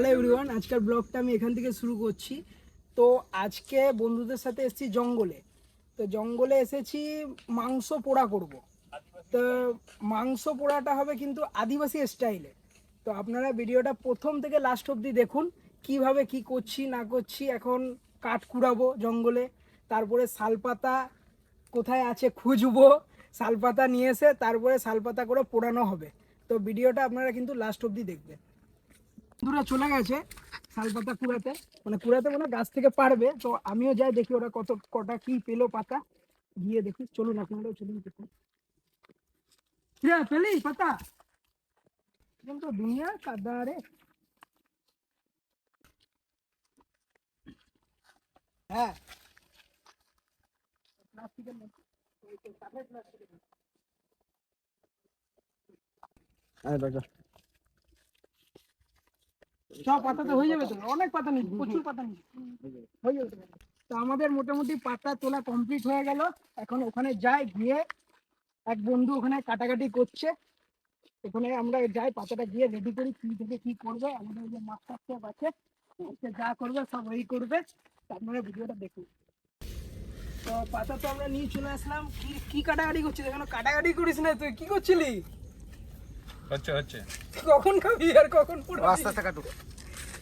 Hello everyone আজকের ব্লগটা আমি এখান থেকে শুরু করছি। তো আজকে বন্ধুদের সাথে এসেছি জঙ্গলে। তো জঙ্গলে এসেছি মাংস পোড়া করব। তো মাংস পোড়াটা হবে কিন্তু আদিবাসী স্টাইলে তো আপনারা ভিডিওটা প্রথম থেকে লাস্ট অবধি দেখুন, কীভাবে কি করছি, না করছি, এখন কাঠ কুড়াবো জঙ্গলে। তারপরে শালপাতা কোথায় আছে খুঁজবো, শালপাতা নিয়ে এসে তারপরে শালপাতা করে পোড়ানো হবে। তো ভিডিওটা আপনারা কিন্তু লাস্ট অবধি দেখবেন। বন্ধুরা চলে গেছে, শালপাতা কুড়াতে। মানে কুড়াতে মানে গাছ থেকে পারবে। তো আমিও যাই দেখি ওরা কত, কটা কি পেল পাতা। গিয়ে দেখি, চলুন আপনারাও চলুন দেখুন। হ্যাঁ পেলি পাতা? এখন তো দুনিয়া কাদা রে। হ্যাঁ। প্লাস্টিকের মধ্যে। ওই তো কাঠের প্লাস্টিকের মধ্যে। সব পাতা তো হয়ে যাবে তো? অনেক পাতা নিচ্ছি প্রচুর পাতা নিচ্ছি হয়ে যাবে তো। আমাদের মোটামুটি পাতা তোলা কমপ্লিট হয়ে গেল। এখন ওখানে যাই, গিয়ে এক বন্ধু ওখানে কাটাকাটি করছে। ওখানে আমরা যাই, পাতাটা গিয়ে রেডি করি, কি থেকে কি করবে, আমাদের যে মাস্টার শেফ আছে, সে যা করবে, সব ওই করবে। আপনারা ভিডিওটা দেখুন। তো পাতা তো আমরা নিয়ে চলে আসলাম। কি কি কাটাকাটি করছিস? এখানে কাটাকাটি করিস না তুই, কি করছিলি? হচ্ছে হচ্ছে। কখন খাবি আর কখন পড়বি? আস্তে আস্তে কাটু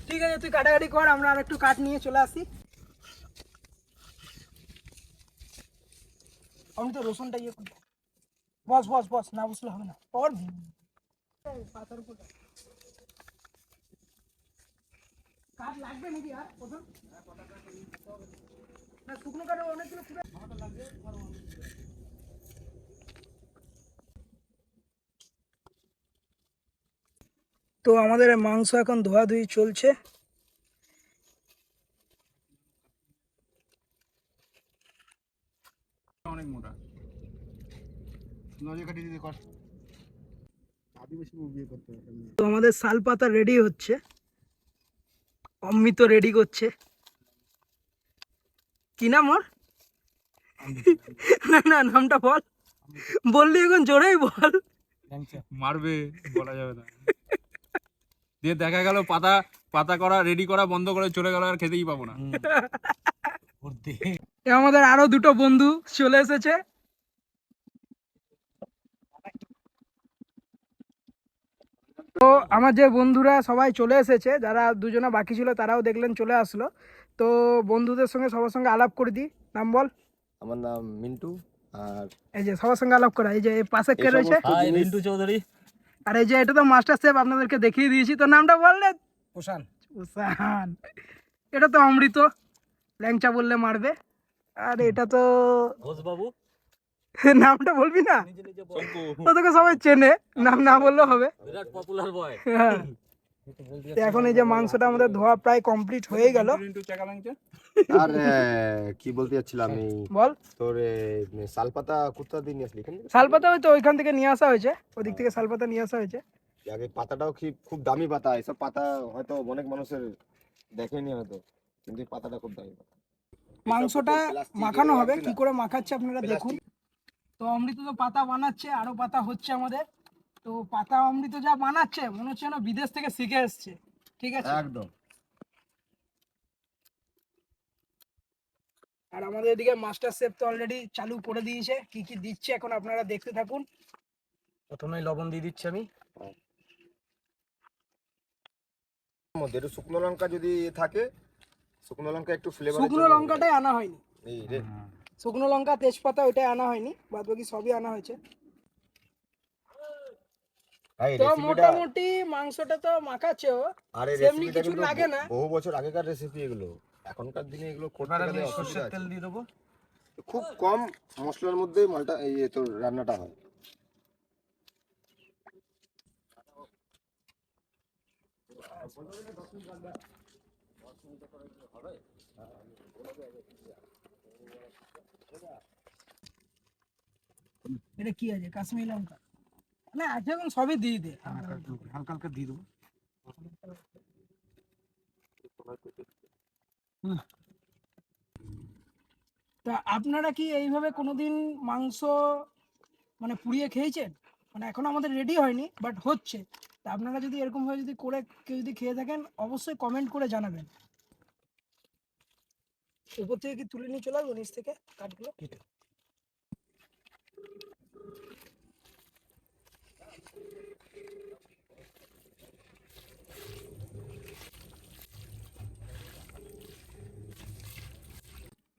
ঠিক আছে তুই কাটাকাটি কর আমরা আর একটু কাঠ নিয়ে চলে আসি। আমি তো রসুনটা ইয়ে করব বস বস বস না বসলে হবে না। পর এই পাতার উপর রাখ। কাঠ লাগবে নাকি আর প্রথম? না শুকনো কাঠে অনেকগুলো পুরো তো আমাদের মাংস এখন ধোয়াধুয়ি চলছে। অনেক মোটা। তো আমাদের শাল পাতা রেডি হচ্ছে। অমৃত রেডি করছে। কি নাম ওর? না না নামটা বল। বললি এখন জোরেই বল। মারবে বলা যাবে না। দিয়ে দেখা গেল পাতা পাতা করা রেডি করা বন্ধ করে চলে গেল আর খেতেই পাবো না। আমাদের আরও দুটো বন্ধু চলে এসেছে। তো আমার যে বন্ধুরা সবাই চলে এসেছে যারা দুজনে বাকি ছিল তারাও দেখলেন চলে আসলো। তো বন্ধুদের সঙ্গে সবার সঙ্গে আলাপ করে দিই। নাম বল। আমার নাম মিন্টু আর এই যে সবার সঙ্গে আলাপ করা এই যে পাশে কে রয়েছে? মিন্টু চৌধুরী। আর এই যে এটা তো মাস্টার শেফ আপনাদেরকে দেখিয়ে দিয়েছি তো নামটা বললে উষান উসান এটা তো অমৃত ল্যাংচা বললে মারবে। আর এটা তো ঘোষ বাবু নামটা বলবি না? নিজে নিজে তোকে সবাই চেনে নাম না বললে হবে। বিরাট পপুলার বয় হ্যাঁ। তো এখন এই যে মাংসটা আমাদের ধোয়া প্রায় কমপ্লিট হয়ে গেল। আর কি বলতে যাচ্ছিলাম আমি? বল। তোর শালপাতা কুর্তা দিয়ে নিয়ে আসলি শালপাতা হয়তো ওইখান থেকে নিয়ে আসা হয়েছে। ওদিক থেকে শালপাতা নিয়ে আসা হয়েছে। আগে পাতাটাও কি খুব দামি পাতা? এসব পাতা হয়তো অনেক মানুষের দেখেনি হয়তো কিন্তু পাতাটা খুব দামি পাতা। মাংসটা মাখানো হবে। কি করে মাখাচ্ছে আপনারা দেখুন। তো অমৃত তো পাতা বানাচ্ছে আরও পাতা হচ্ছে আমাদের। তো পাতা অমৃত যা বানাচ্ছে মনে হচ্ছে যেন বিদেশ থেকে শিখে এসছে। ঠিক আছে? একদম। আর আমাদের এদিকে মাস্টার শেফ তো অলরেডি চালু করে দিয়েছে। কি কি দিচ্ছে এখন আপনারা দেখতে থাকুন। প্রথমেই লবণ দিয়ে দিচ্ছি আমি। মধ্যে একটু শুকনো লঙ্কা যদি থাকে শুকনো লঙ্কা একটু ফ্লেভার শুকনো লঙ্কাটাই আনা হয়নি। এই রে। শুকনো লঙ্কা তেজপাতা ওইটাই আনা হয়নি বাদ বাকি সবই আনা হয়েছে। তো মোটামুটি মাংসটা তো মাখাচ্ছে আর সেমনি কিছু লাগে না। বহু বছর আগেকার রেসিপি এগুলো। এখনকার দিনে এগুলো করতে গেলে অসুবিধা তেল দিয়ে দেবো। খুব কম মশলার মধ্যে মালটা এই তোর রান্নাটা হয়। এটা কি আছে? কাশ্মীরি লঙ্কা। না এখন সবই দিয়ে দে। হালকা হালকা দিয়ে দেবো। তা আপনারা কি এইভাবে কোনোদিন মাংস মানে পুড়িয়ে খেয়েছেন? মানে এখন আমাদের রেডি হয়নি বাট হচ্ছে। তা আপনারা যদি এরকমভাবে যদি করে কেউ যদি খেয়ে থাকেন অবশ্যই কমেন্ট করে জানাবেন। উপর থেকে কি তুলে নিয়ে চলে আসব নিচ থেকে কাঠগুলো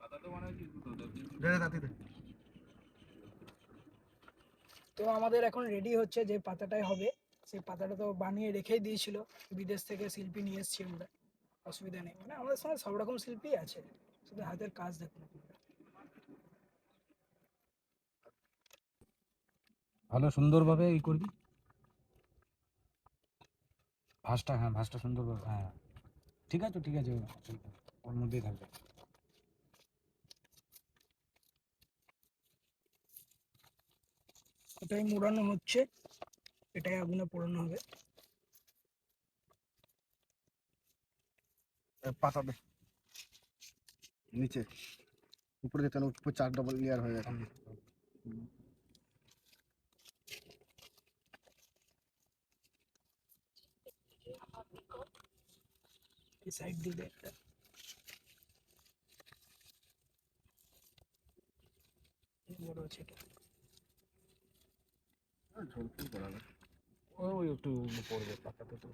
পাতা তো মানে কি দুটো তো আমাদের এখন রেডি হচ্ছে যে পাতাটাই হবে। সেই পাতাটা তো বানিয়ে রেখেই দিয়েছিল। বিদেশ থেকে শিল্পী নিয়ে এসেছি আমরা। অসুবিধা নেই। মানে আমাদের সঙ্গে সব রকম শিল্পী আছে। শুধু হাতের কাজ দেখুন ভালো সুন্দরভাবে ই করবি? ভাঁজটা হ্যাঁ ভাঁজটা সুন্দরভাবে হ্যাঁ। ঠিক আছে ঠিক আছে ওর মধ্যেই থাকবে। এটাই মোড়ানো হচ্ছে। এটাই আগুনে পোড়ানো হবে। পাতা দে। নিচে। উপরে যেতে উপর চার ডবল লেয়ার হয়ে গেছে। সাইড দিবে একটা। বড় আছে এটা। ওই একটু পড়বে পাতাতে তো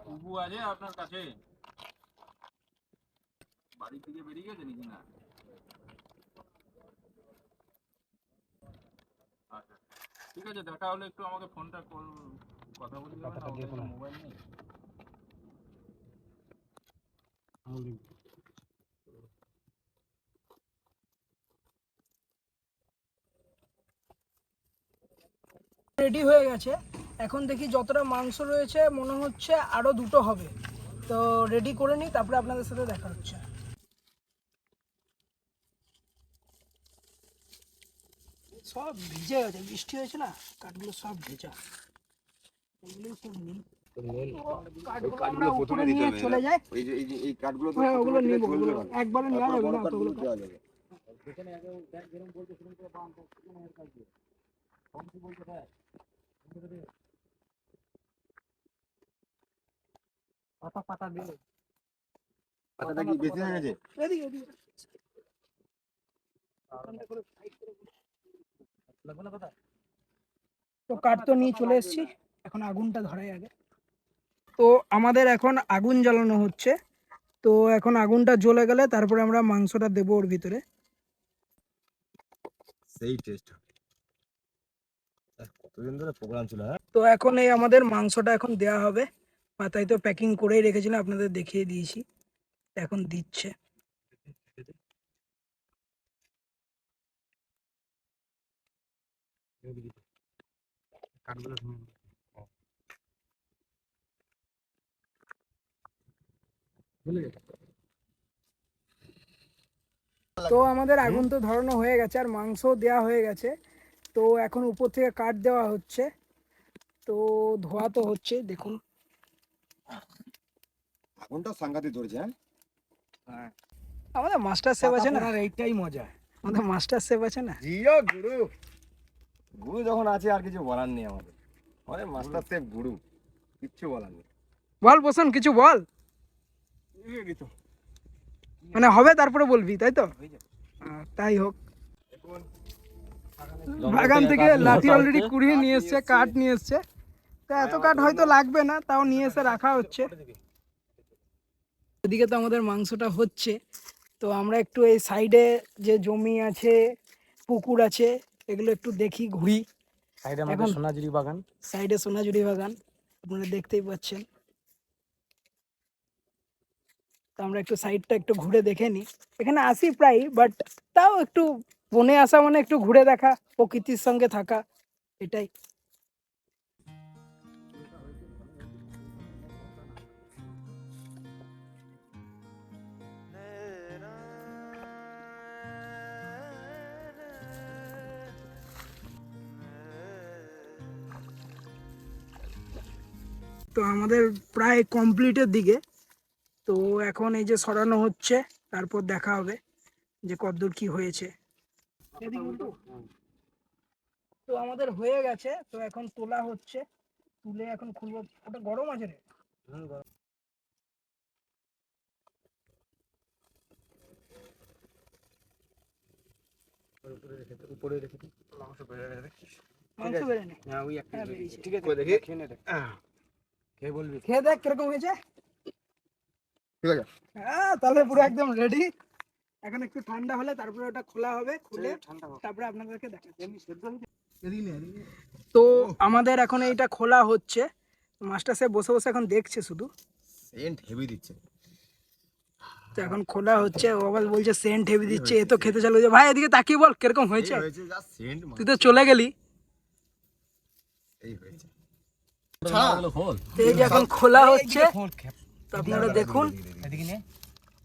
কুবু আছে আপনার কাছে। বাড়ি থেকে বেরিয়ে গেছে নাকি না? আচ্ছা ঠিক আছে দেখা হলে একটু আমাকে ফোনটা কর কথা বলে ফেলো। মোবাইল নেই রেডি হয়ে গেছে। এখন দেখি যতটা মাংস রয়েছে মনে হচ্ছে আরও দুটো হবে। তো রেডি করে নিই তারপরে আপনাদের সাথে দেখা হচ্ছে। সব ভিজে গেছে বৃষ্টি হয়েছে না? কাঠগুলো সব ভেজা। এগুলো সব হ্যাঁ। একবারে নেওয়া যাবে না পাতা পাতাটা কি বেশি হয়ে গেছে? এদিকে এদিকে তো কাঠ তো নিয়ে চলে এসেছি। এখন আগুনটা ধরাই আগে। তো আমাদের এখন আগুন জ্বালানো হচ্ছে। তো এখন আগুনটা জ্বলে গেলে তারপরে আমরা মাংসটা দেবো ওর ভিতরে। সেই টেস্ট কতদিন ধরে প্রোগ্রাম ছিল হ্যাঁ? তো এখন এই আমাদের মাংসটা এখন দেওয়া হবে। পাতায় তো প্যাকিং করেই রেখেছিলাম, আপনাদের দেখিয়ে দিয়েছি। এখন দিচ্ছে। তো আমাদের আগুন তো ধরানো হয়ে গেছে, আর মাংস দেওয়া হয়ে গেছে। তো এখন উপর থেকে কাঠ দেওয়া হচ্ছে। তো ধোয়া তো হচ্ছে দেখুন। আগুনটা সাংঘাতিক ধরেছে হ্যাঁ? আমাদের মাস্টার সেফ আছে না? এইটাই মজা। আমাদের মাস্টার সেফ আছে না? জিও গুরু। গুরু যখন আছে আর কিছু বলার নেই আমাদের। আমাদের মাস্টার শেফ গুরু। কিচ্ছু বলার নেই। বল বসন কিছু বল। মানে হবে তারপরে বলবি তাই তো? তাই হোক। বাগান থেকে লাঠি অলরেডি কুড়িয়ে নিয়ে এসছে কাঠ নিয়ে এসছে। তো এত কাঠ হয়তো লাগবে না তাও নিয়ে এসে রাখা হচ্ছে। এদিকে তো আমাদের মাংসটা হচ্ছে। তো আমরা একটু এই সাইডে যে জমি আছে পুকুর আছে এগুলো একটু দেখি ঘুরি। সাইডে আমাদের সোনাঝুরি বাগান। সাইডে সোনাঝুরি বাগান আপনারা দেখতেই পাচ্ছেন। তো আমরা একটু সাইডটা একটু ঘুরে দেখে নিই। এখানে আসি প্রায় বাট তাও একটু বনে আসা মানে একটু ঘুরে দেখা, প্রকৃতির সঙ্গে থাকা, এটাই তো আমাদের প্রায় কমপ্লিটের দিকে তো এখন এই যে সরানো হচ্ছে, তারপর দেখা হবে যে কতদূর কি হয়েছে। তো আমাদের হয়ে গেছে। তো এখন তোলা হচ্ছে। তুলে এখন খুলবো। ওটা গরম আছে রে। উপরে রেখে দিই। মাংস বেড়ে নে। হ্যাঁ ওই একটা হ্যাঁ, ঠিক আছে দেখি? খেয়ে নে খেয়ে বলবি? খেয়ে দেখ কীরকম হয়েছে। ঠিক আছে। হ্যাঁ তাহলে পুরো একদম রেডি এখন একটু ঠান্ডা হলে তারপরে ওটা খোলা হবে খুলে তারপরে আপনাদেরকে দেখাচ্ছি। তো আমাদের এখন এইটা খোলা হচ্ছে। মাস্টার সাহেব বসে বসে এখন দেখছে শুধু। সেন্ট হেভি দিচ্ছে। তো এখন খোলা হচ্ছে ও আবার বলছে সেন্ট হেভি দিচ্ছে এ তো খেতে চালু হয়েছে। ভাই এদিকে তাকিয়ে বল কীরকম হয়েছে? হয়েছে যা সেন্ট তুই তো চলে গেলি। এই হয়েছে। এই যে এখন খোলা হচ্ছে তো আপনারা দেখুন। এদিকে নে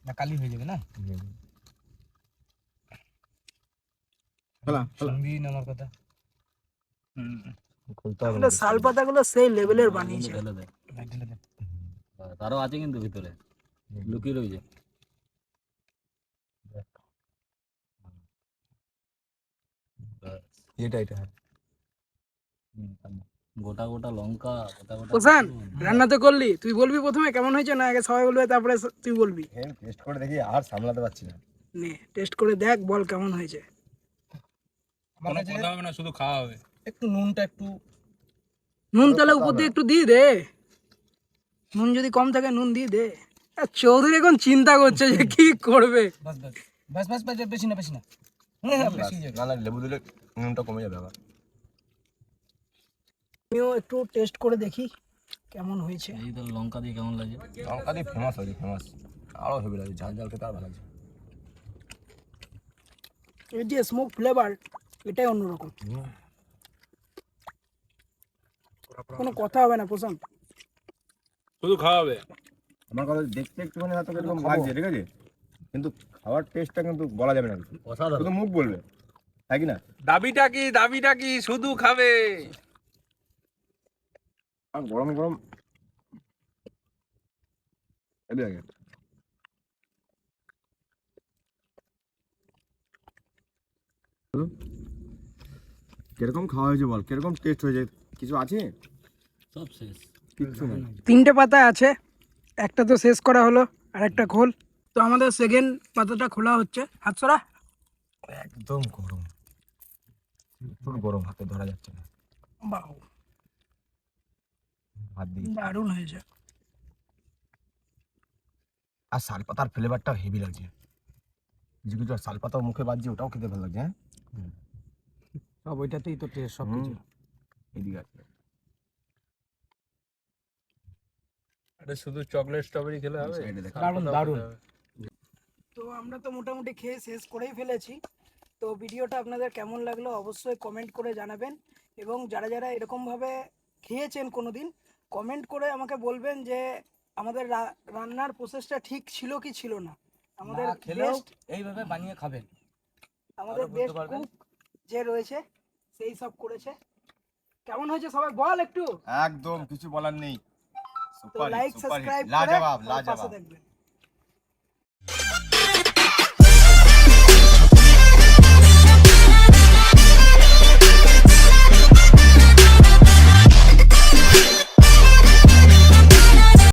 না কালি হয়ে যাবে না খোলা শুনবি না আমার কথা। শাল পাতাগুলো সেই লেভেলের বানিয়েছে। লাইট ঢেলে দে। তারও আছে কিন্তু ভিতরে। লুকিয়ে রয়েছে। এটা এটা। গোটা গোটা লঙ্কা গোটা গোটা প্রশান রান্না তো করলি। তুই বলবি প্রথমে কেমন হয়েছে না আগে সবাই বলবে তারপরে তুই বলবি। টেস্ট করে দেখি আর সামলাতে পারছি না। নে টেস্ট করে দেখ বল কেমন হয়েছে। কোনো কথা হবে না শুধু খাওয়া হবে। একটু নুনটা একটু নুন তাহলে উপর দিয়ে একটু দিয়ে দে। নুন যদি কম থাকে নুন দিয়ে দে। আর চৌধুরী এখন চিন্তা করছে যে কি করবে। বাস বাস বাস বেশি না বেশি না। হ্যাঁ হ্যাঁ, বেশি না না লেবু দিলে নুনটা কমে যাবে আবার। আমিও একটু টেস্ট করে দেখি কেমন হয়েছে। এই তো লঙ্কা দিয়ে কেমন লাগে? লঙ্কা দিয়ে ফেমাস হয়েছে ফেমাস আরও হেভি লাগে ঝাল ঝাল খেতে আর ভালো লাগছে। এই যে স্মোক ফ্লেভার এটাই অন্যরকম। কোনো কথা হবে না প্রশান্ত। শুধু খাওয়া হবে আমার কথা দেখতে একটুখানি হয়তো এরকম লাগছে ঠিক আছে? কিন্তু খাওয়ার টেস্টটা কিন্তু বলা যাবে না শুধু মুখ বলবে তাই কি না? দাবিটা কি দাবিটা কি? শুধু খাবে। আর গরম গরম। হেভি লাগে হুম? কীরকম খাওয়া হয়েছে বল? কীরকম টেস্ট হয়েছে? কিছু আছে? সব শেষ। কিচ্ছু নেই। তিনটে পাতা আছে। একটা তো শেষ করা হলো আর একটা খোল। তো আমাদের সেকেন্ড পাতাটা খোলা হচ্ছে। হাত সরা। একদম গরম। প্রচুর গরম হাতে ধরা যাচ্ছে না। হাত দিয়ে। দারুণ হয়েছে। আর শাল পাতার ফ্লেভারটাও হেভি লাগছে। কিছু কিছু শাল পাতাও মুখে বাজছে ওটাও খেতে ভালো লাগছে হ্যাঁ? সব ওইটাতেই তো টেস্ট সব কিছু। এদিকে আছে আরে শুধু চকলেট স্ট্রবেরি খেলে হবে? দারুণ দারুণ। তো আমরা তো মোটামুটি খেয়ে শেষ করেই ফেলেছি। তো ভিডিওটা আপনাদের কেমন লাগল অবশ্যই কমেন্ট করে জানাবেন। এবং যারা যারা এরকমভাবে খেয়েছেন কোনো দিন কমেন্ট করে আমাকে বলবেন যে আমাদের রান্নার প্রসেসটা ঠিক ছিল কি ছিল না। আমাদের এইভাবে বানিয়ে খাবেন। আমাদের বেস্ট কুক যে রয়েছে সেই সব করেছে। কেমন হয়েছে সবাই বল একটু। একদম কিছু বলার নেই। লাইক সাবস্ক্রাইব করে লাজবাব লাজবাব।